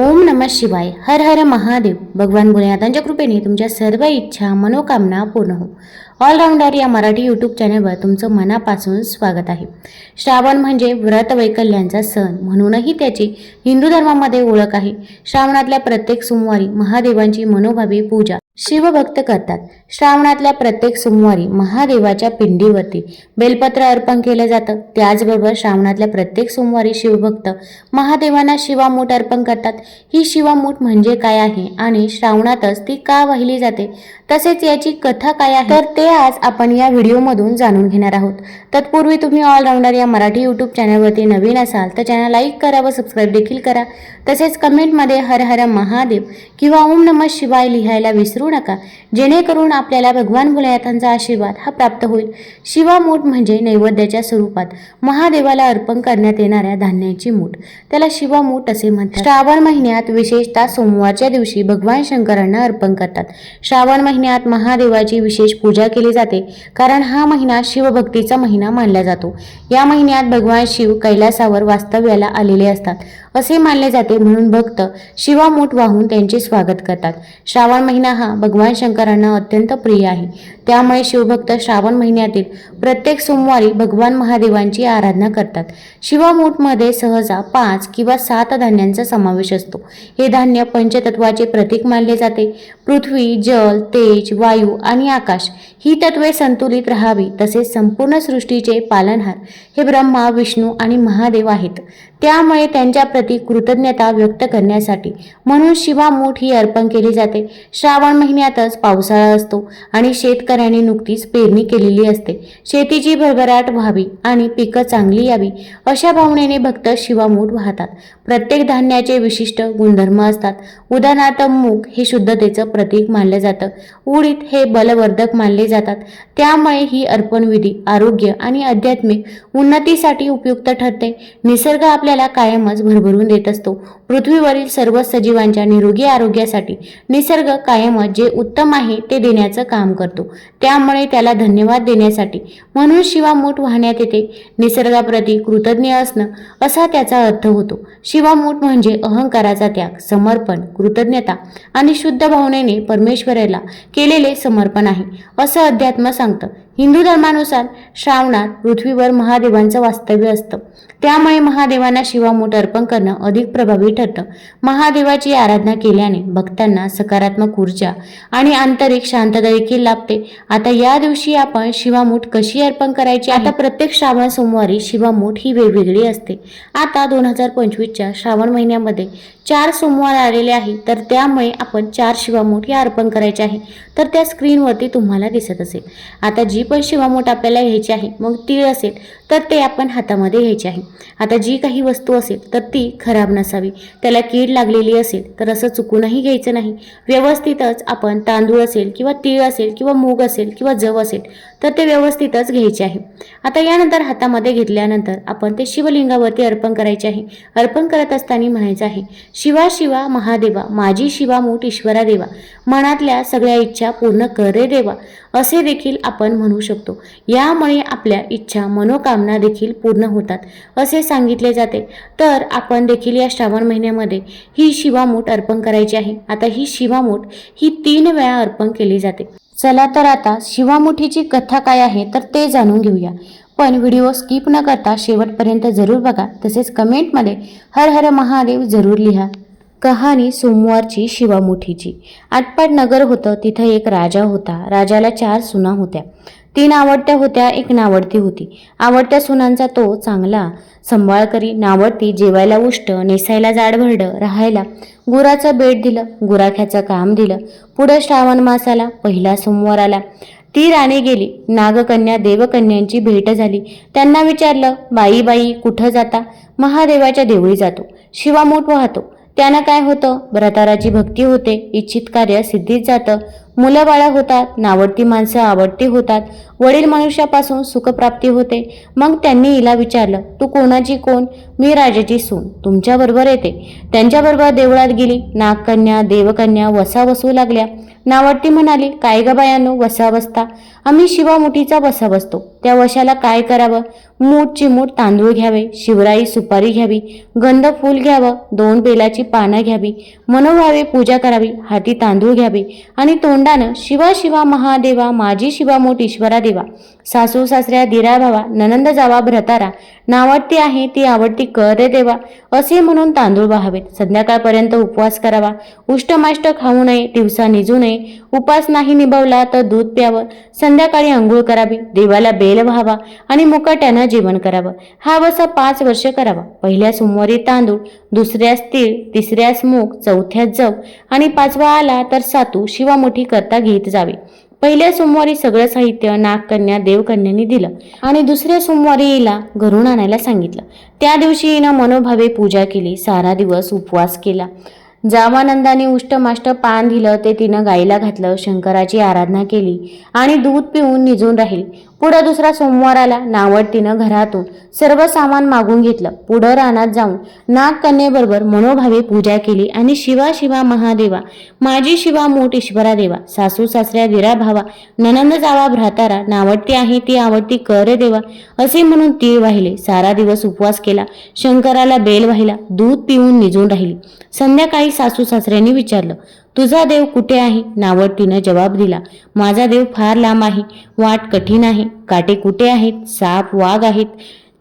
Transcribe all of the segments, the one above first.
ओम नम शिवाय हर हर महादेव भगवान भोलेनाथांच्या कृपेने तुमच्या सर्व इच्छा मनोकामना पूर्ण हो. ऑलराऊंडर या मराठी यूट्यूब चॅनलवर तुमचं मनापासून स्वागत आहे. श्रावण म्हणजे व्रत वैकल्यांचा सण म्हणूनही त्याची हिंदू धर्मामध्ये ओळख आहे. श्रावणातल्या प्रत्येक सोमवारी महादेवांची मनोभावी पूजा शिवभक्त करतात. श्रावणातल्या प्रत्येक सोमवारी महादेवाच्या पिंडीवरती बेलपत्र अर्पण केलं जातं. त्याचबरोबर श्रावणातल्या प्रत्येक सोमवारी शिवभक्त महादेवांना शिवामूठ अर्पण करतात. ही शिवामूठ म्हणजे काय आहे आणि श्रावणातच ती का वाहिली जाते? तसेच याची कथा काय आहे? तर ते आज आपण या व्हिडिओमधून जाणून घेणार आहोत. तत्पूर्वी तुम्ही ऑलराऊंडर या मराठी यूट्यूब चॅनलवरती नवीन असाल तर चॅनल लाईक करा व सबस्क्राईब देखील करा. तसेच कमेंटमध्ये हर हर महादेव किंवा ओम नमः शिवाय लिहायला विसरू नका. जेणेकरून आपल्याला भगवान भोलेनाथांचा आशीर्वाद हा प्राप्त होईल. शिवामूठ म्हणजे नैवेद्याच्या स्वरूपात महादेवाला अर्पण करण्यात येणाऱ्या धान्याची मूठ. त्याला शिवामूठ असे म्हणतात. श्रावण महिन्यात विशेषतः सोमवारच्या दिवशी भगवान शंकरांना अर्पण करतात. श्रावण महिन्यात महादेवाची विशेष पूजा केली जाते कारण हा महिना शिवभक्तीचा महिना मानला जातो. या महिन्यात भगवान शिव कैलासावर वास्तव्याला आलेले असतात. असे मानले जाते म्हणून भक्त शिवामूठ वाहून त्यांचे स्वागत करतात. श्रावण महिना हा भगवान शंकरांना अत्यंत प्रिय आहे. त्यामुळे शिवभक्त श्रावण महिन्यातील प्रत्येक सोमवारी भगवान महादेवांची आराधना करतात. शिवामूठमध्ये सहसा पाच किंवा सात धान्यांचा समावेश असतो. हे धान्य पंचतत्वाचे प्रतीक मानले जाते. पृथ्वी जल तेज वायू आणि आकाश ही तत्वे संतुलित राहावी तसेच संपूर्ण सृष्टीचे पालनहार हे ब्रह्मा विष्णू आणि महादेव आहेत. त्यामुळे त्यांच्या प्रती कृतज्ञता व्यक्त करण्यासाठी म्हणून शिवामूठ ही अर्पण केली जाते. श्रावण महिन्यातच पावसाळा असतो आणि शेतकऱ्यांनी नुकतीच पेरणी केलेली असते. शेतीची भरभराट व्हावी आणि पिकं चांगली यावी अशा भावनेने भक्त शिवामूठ वाहतात. प्रत्येक धान्याचे विशिष्ट गुणधर्म असतात. उदाहरणार्थ मूग हे शुद्धतेचं प्रतीक मानलं जातं. उडीद हे बलवर्धक मानले जातात. त्यामुळे ही अर्पणविधी आरोग्य आणि आध्यात्मिक उन्नतीसाठी उपयुक्त ठरते. निसर्ग आपल्या आपल्याला कायमच भरभरून देत असतो. पृथ्वीवरील सर्व सजीवांच्या निरोगी आरोग्यासाठी निसर्ग कायमच जे उत्तम आहे ते देण्याचं काम करतो. त्यामुळे त्याला धन्यवाद देण्यासाठी म्हणून शिवामूठ वाहण्यात येते. निसर्गाप्रती कृतज्ञ असणं असा त्याचा अर्थ होतो. शिवामूठ म्हणजे अहंकाराचा त्याग समर्पण कृतज्ञता आणि शुद्ध भावनेने परमेश्वराला केलेले समर्पण आहे असं अध्यात्म सांगतं. हिंदू धर्मानुसार श्रावणात पृथ्वीवर महादेवांचं वास्तव्य असतं. त्यामुळे महादेवांना शिवामूठ अर्पण करणं अधिक प्रभावी ठरतं. महादेवाची आराधना केल्याने भक्तांना सकारात्मक ऊर्जा आणि आंतरिक शांतता देखील लाभते. आता या दिवशी आपण शिवामूठ कशी अर्पण करायची आता प्रत्येक श्रावण सोमवारी शिवामूठ ही वेगवेगळी असते. आता दोन हजार पंचवीसच्या श्रावण महिन्यामध्ये चार सोमवार आलेले आहे तर त्यामुळे आपण चार शिवामूठ या अर्पण करायचे आहे. तर त्या स्क्रीनवरती तुम्हाला दिसत असेल. आता जी पण शिवामूठ आपल्याला घ्यायची आहे. मग तीळ असेल तर ते आपण हातामध्ये घ्यायचे आहे. आता जी काही वस्तू असेल तर ती खराब नसावी. त्याला कीड लागलेली असेल तर असं चुकूनही घ्यायचं नाही. व्यवस्थितच आपण तांदूळ असेल किंवा तीळ असेल किंवा मूग असेल किंवा जव असेल तर ते व्यवस्थितच घ्यायचे आहे. आता यानंतर हातामध्ये घेतल्यानंतर आपण ते शिवलिंगावरती अर्पण करायचे आहे. अर्पण करत असताना म्हणायचं आहे शिवा शिवा महादेवा माझी शिवामूठ ईश्वरा देवा. मनातल्या सगळ्या इच्छा पूर्ण कर रे देवा. असे देखील आपण म्हणू शकतो. यामुळे आपल्या इच्छा मनोकामना देखील पूर्ण होतात असे सांगितले जाते. तर आपण देखील या श्रावण महिन्यामध्ये ही शिवामूठ अर्पण करायची आहे. आता ही शिवामूठ ही तीन वेळा अर्पण केली जाते. चला तर आता शिवामुठीची कथा काय आहे तर ते जाणून घेऊया. पण व्हिडिओ स्किप न करता शेवटपर्यंत जरूर बघा. तसेच कमेंटमध्ये हर हर महादेव जरूर लिहा. कहाणी सोमवारची शिवामुठीची. आटपाट नगर होतं तिथं एक राजा होता. राजाला चार सुना होत्या. तीन आवडत्या होत्या एक नावडती होती. आवडत्या सुनांचा तो चांगला सांभाळ करी नावडती जेवायला उष्ट नेसायला जाडभरडं राहायला गुराचं बेट दिलं गुराख्याचं काम दिलं. पुढं श्रावण मासाला पहिला सोमवार आला. ती राणी गेली. नागकन्या देवकन्यांची भेट झाली. त्यांना विचारलं बाई बाई कुठं जाता? महादेवाच्या देवळी जातो. शिवामूठ वाहतो. त्यानं काय होतं? भ्रताराची भक्ती होते. इच्छित कार्य सिद्धीत जातं. मुलं बाळा होतात नावडती माणसं आवडती होतात वडील मनुष्यापासून सुखप्राप्ती होते. मग त्यांनी हिला विचारलं तू कोणाची कोण? मी राजाची सून तुमच्याबरोबर येते. त्यांच्याबरोबर देवळात गेली नागकन्या देवकन्या वसा बसू लागल्या. नावडती म्हणाली काय ग बायानो वसा बसता आम्ही शिवामुठीचा वसा बसतो त्या वशाला काय करावं? मूठ चिमूट तांदूळ घ्यावे शिवराई सुपारी घ्यावी गंध फूल घ्यावं दोन बेलाची पानं घ्यावी मनोभावे पूजा करावी हाती तांदूळ घ्यावे आणि तोंडानं शिवा शिवा महादेवा माझी शिवा मोठ ईश्वरा देवा सासू सासऱ्या दिरा भावा ननंद जावा भ्रतारा. नावडती आहे ती आवडती कर रे देवा. असे म्हणून तांदूळ वाहावेत. संध्याकाळपर्यंत उपवास करावा. उष्टमाष्ट खाऊ नये दिवसा निजू नये. उपास नाही निभवला तर दूध प्यावं. संध्याकाळी आंघोळ करावी. देवाला बेल व्हावा आणि मुकाट्यानं जेवण करावं. हा वसा पाच वर्ष करावा. पहिल्या सोमवारी तांदूळ दुसऱ्यास तीळ तिसऱ्यास मूग चौथ्यास जव आणि पाचवा आला तर सातू शिवा मोठी करता घेत जावे. पहिल्या सोमवारी सगळं साहित्य नागकन्या देवकन्यांनी दिलं आणि दुसऱ्या सोमवारी हिला घरून आणायला सांगितलं. त्या दिवशी हिनं मनोभावे पूजा केली सारा दिवस उपवास केला. जावानंदाने उष्टमाष्ट पान दिलं ते तिनं गाईला घातलं शंकराची आराधना केली आणि दूध पिऊन निजून राहील. पुढं दुसरा सोमवार आला नावड घरातून सर्व सामान मागून घेतलं. पुढं रानात जाऊन नागकन्येबरोबर मनोभावे पूजा केली आणि शिवा शिवा महादेवा माझी शिवा मोठ ईश्वरा देवा सासू सासऱ्या दिरा भावा ननंद जावा भ्रातारा नावडती आहे ती आवडती कर देवा असे म्हणून तीळ वाहिले. सारा दिवस उपवास केला. शंकराला बेल वाहिला. दूध पिऊन निजून राहिली. संध्याकाळी सासू सासऱ्यांनी विचारलं तुझा देव कुठे आहे? नावडतीनं जवाब दिला माझा देव फार लांब आहे. वाट कठीण आहे. काटे कुठे आहेत? साप वाघ आहेत.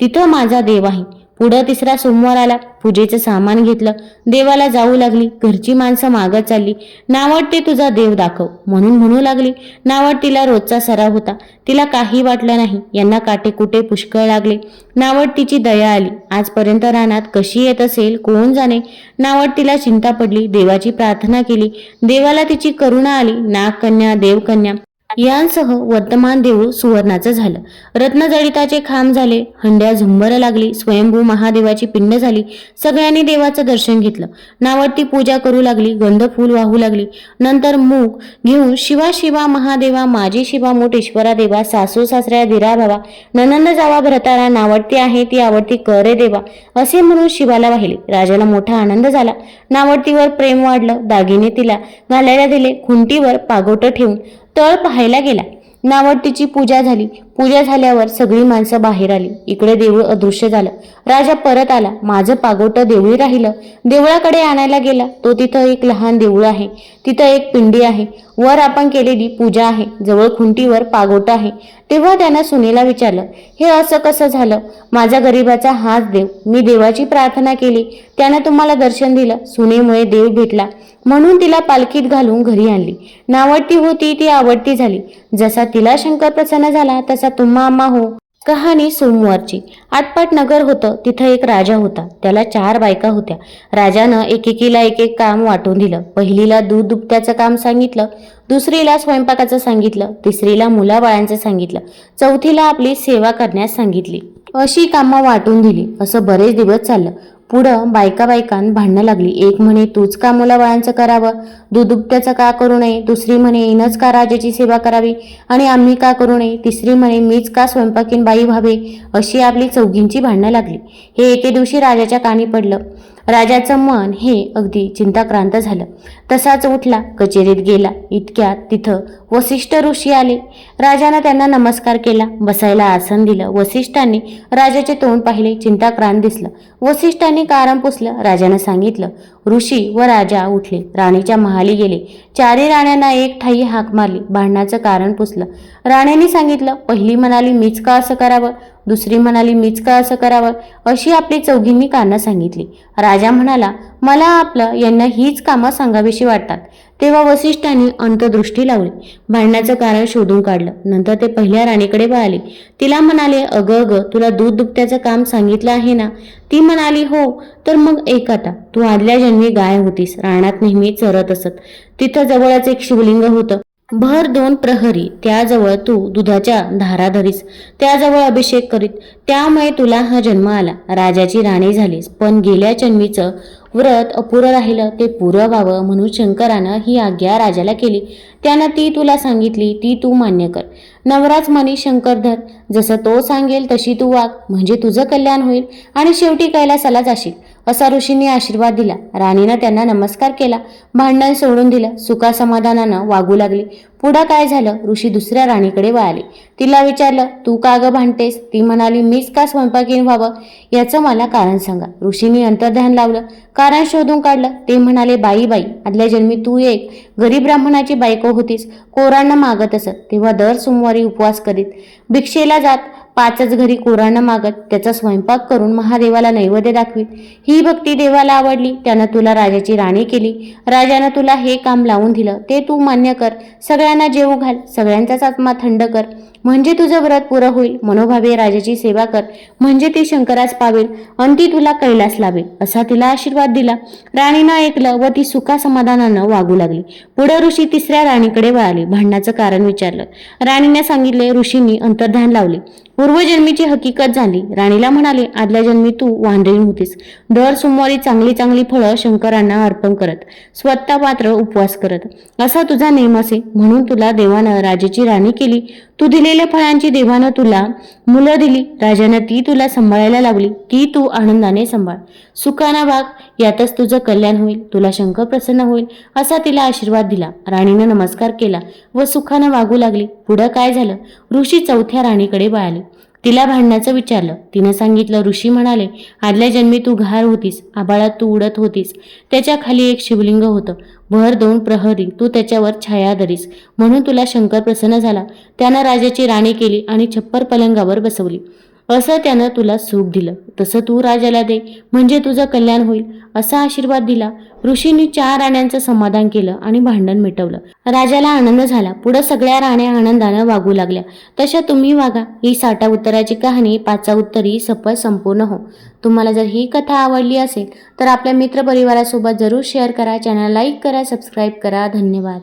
तिथं माझा देव आहे. पुढं तिसरा सोमवार आला. पूजेचं सामान घेतलं. देवाला जाऊ लागली. घरची माणसं मागत चालली. नावडते तुझा देव दाखव. म्हणून म्हणू लागली. नावड तिला रोजचा सराव होता. तिला काही वाटलं नाही. यांना काटे कुठे पुष्कळ लागले. नावड तिची दया आली. आजपर्यंत रानात कशी येत असेल? कोण जाणे? नावड तिला चिंता पडली. देवाची प्रार्थना केली. देवाला तिची करुणा आली. नागकन्या देवकन्या. यांसह वर्तमान देऊळ सुवर्णाचं झालं. रत्नजडिताचे खांब झाले हंड्या झुंबर लागली स्वयंभू महादेवाची पिंड झाली सगळ्यांनी देवाचं दर्शन घेतलं. नावडती पूजा करू लागली गंध फूल वाहू लागली. नंतर मूग घेऊन शिवा शिवा महादेवा माझी शिवा मोठ ईश्वरा देवा सासू सासऱ्या दिरा भावा ननंद जावा भरतारा नावडती आहे ती आवडती करे देवा असे म्हणून शिवाला वाहिले. राजाला मोठा आनंद झाला. नावडतीवर प्रेम वाढलं दागिने तिला घालायला दिले खुंटीवर पागोटं ठेवून. तळ पाहायला गेला. नावडतीची पूजा झाली. पूजा झाल्यावर सगळी माणसं बाहेर आली. इकडे देऊळ अदृश्य झालं. राजा परत आला. माझं पागोटं देवळी राहिलं. देवळाकडे आणायला गेला. तो तिथं एक लहान देऊळ आहे. तिथं एक पिंडी आहे. वर आपण केलेली पूजा आहे. जवळ खुंटीवर पागोटं आहे. तेव्हा त्यानं सुनेला विचारलं हे असं कसं झालं? माझा गरिबाचा हाच देव. मी देवाची प्रार्थना केली. त्यानं तुम्हाला दर्शन दिलं. सुनेमुळे देव भेटला. म्हणून तिला पालखीत घालून घरी आणली. नावडती होती ती आवडती झाली. जसा तिला शंकर प्रसन्न झाला तसा तुम्हा आम्हा हो. कहाणी सोमवारची. आटपाट नगर होतं तिथं एक राजा होता. त्याला चार बायका होत्या. राजानं एकेकीला एक एक काम वाटून दिलं. पहिलीला दूध दुभत्याचं काम सांगितलं. दुसरीला स्वयंपाकाचं सांगितलं. तिसरीला मुलाबाळांचं सांगितलं. चौथीला आपली सेवा करण्यास सांगितली. अशी कामं वाटून दिली. असं बरेच दिवस चाललं. पुढं बायका बायकांत भांडणं लागली. एक म्हणे तूच का मुलाबाळांचं करावं? दुदुपट्याचं का करू नये? दुसरी म्हणे इनच का राजाची सेवा करावी? आणि आम्ही का करू नये? तिसरी म्हणे मीच का स्वयंपाकीन बाई व्हावे? अशी आपली चौघींची भांडणं लागली. हे एके दिवशी राजाच्या कानी पडलं. राजाचं मन हे अगदी चिंताक्रांत झालं. तसाच उठला कचेरीत गेला. इतक्यात तिथं वसिष्ठ ऋषी आले. राजानं त्यांना नमस्कार केला. बसायला आसन दिलं. वसिष्ठांनी राजाचे तोंड पाहिले. चिंताक्रांत दिसलं. वसिष्ठांनी कारण पुसलं. राजानं सांगितलं ऋषी व राजा उठले. राणीच्या महाली गेले. चारी राण्यांना एक ठाई हाक मारली. भांडणाचं कारण पुसलं. राण्यांनी सांगितलं पहिली म्हणाली मीच का असं करावं? दुसरी म्हणाली मीच का असं करावं? अशी आपली चौघींनी कारणं सांगितली. राजा म्हणाला मला आपलं यांना हीच कामं सांगावीशी वाटतात. तेव्हा वसिष्ठांनी अंतदृष्टी लावली. भांडण्याचं कारण शोधून काढलं. नंतर ते पहिल्या राणीकडे वळाले. तिला म्हणाले अगं अगं तुला दूध दुभत्याचं काम सांगितलं आहे ना? ती म्हणाली हो. तर मग एक आता. तू आदल्या जन्मी गाय होतीस. रानात नेहमी चरत असत. तिथं जवळच एक शिवलिंग होतं. भर दोन प्रहरी. त्याजवळ तू दुधाच्या धारा धरीस. त्याजवळ अभिषेक करीत. त्यामुळे तुला हा जन्म आला. राजाची राणी झालीस. पण गेल्या जन्मीचं व्रत अपुरं राहिलं ते पुरं व्हावं म्हणून शंकरानं ही आज्ञा राजाला केली. त्यानं ती तुला सांगितली ती तू मान्य कर. नवराच मनी शंकर धर जसं तो सांगेल तशी तू वाग म्हणजे तुझं कल्याण होईल आणि शेवटी कैलासाला जाशील. असा ऋषींनी आशीर्वाद दिला. राणीनं त्यांना नमस्कार केला. भांडण सोडून दिलं. सुखा समाधानानं वागू लागली. पुढं काय झालं? ऋषी दुसऱ्या राणीकडे वळाले. तिला विचारलं तू का ग भांडतेस? ती म्हणाली मीच का स्वयंपाकीन व्हावं? याचं मला कारण सांगा. ऋषींनी अंतर्ध्यान लावलं. का कारण शोधून काढलं. ते म्हणाले बाई बाई आदल्या जन्मी तू एक गरीब ब्राह्मणाची बायको होतीस कोरांना मागत असत. तेव्हा दर सोमवारी उपवास करीत. भिक्षेला जात पाचच घरी कोराणं मागत त्याचा स्वयंपाक करून महादेवाला नैवेद्य दाखवीत. ही भक्ती देवाला आवडली. त्यानं तुला राजाची राणी केली. राजानं तुला हे काम लावून दिलं. ते तू मान्य कर. सगळ्यांना जेवू घाल. सगळ्यांचाच आत्मा थंड कर. म्हणजे तुझं व्रत पुरं होईल. मनोभावे राजाची सेवा कर. म्हणजे ती शंकरास पावेल आणि ती तुला कैलास लावेल असा तिला आशीर्वाद दिला. राणीनं ऐकलं व ती सुखा समाधानानं वागू लागली. पुढे ऋषी तिसऱ्या राणीकडे वळाले. भांडणाचं कारण विचारलं. राणीने सांगितले ऋषींनी अंतर्ध्यान लावले. पूर्वजन्मीची हकीकत झाली. राणीला म्हणाले आदल्या जन्मी तू वांद्रीण होतीस. दर सोमवारी चांगली चांगली फळं शंकरांना अर्पण करत स्वतः पात्र उपवास करत. असा तुझा नेम असे. म्हणून तुला देवानं राजेची राणी केली. तू दिलेल्या फळांची देवानं तुला मुलं दिली. राजानं ती तुला सांभाळायला लावली. ती तू आनंदाने सांभाळ. सुखाना वाघ यातच तुझं कल्याण होईल. तुला शंकर प्रसन्न होईल असा तिला आशीर्वाद दिला. राणीनं नमस्कार केला व सुखानं वागू लागली. पुढं काय झालं? ऋषी चौथ्या राणीकडे वळाले. तिला भांडण्याचं विचारलं. तिनं सांगितलं ऋषी म्हणाले आदल्या जन्मी तू घार होतीस आबाळात तू उडत होतीस. त्याच्याखाली एक शिवलिंग होतं. भर दोन प्रहरी तू त्याच्यावर छाया धरीस. म्हणून तुला शंकर प्रसन्न झाला. त्यानं राजाची राणी केली आणि छप्पर पलंगावर बसवली. असं त्यानं तुला सुख दिलं. तसं तू राजाला दे. म्हणजे तुझं कल्याण होईल. असा आशीर्वाद दिला. ऋषींनी चार राण्यांचं समाधान केलं आणि भांडण मिटवलं. राजाला आनंद झाला. पुढं सगळ्या राण्या आनंदानं वागू लागल्या. तशा तुम्ही वागा. ही साठा उत्तराची कहाणी पाचा उत्तरी सफल संपूर्ण हो. तुम्हाला जर ही कथा आवडली असेल तर आपल्या मित्रपरिवारासोबत जरूर शेअर करा. चॅनल लाईक करा सबस्क्राईब करा. धन्यवाद.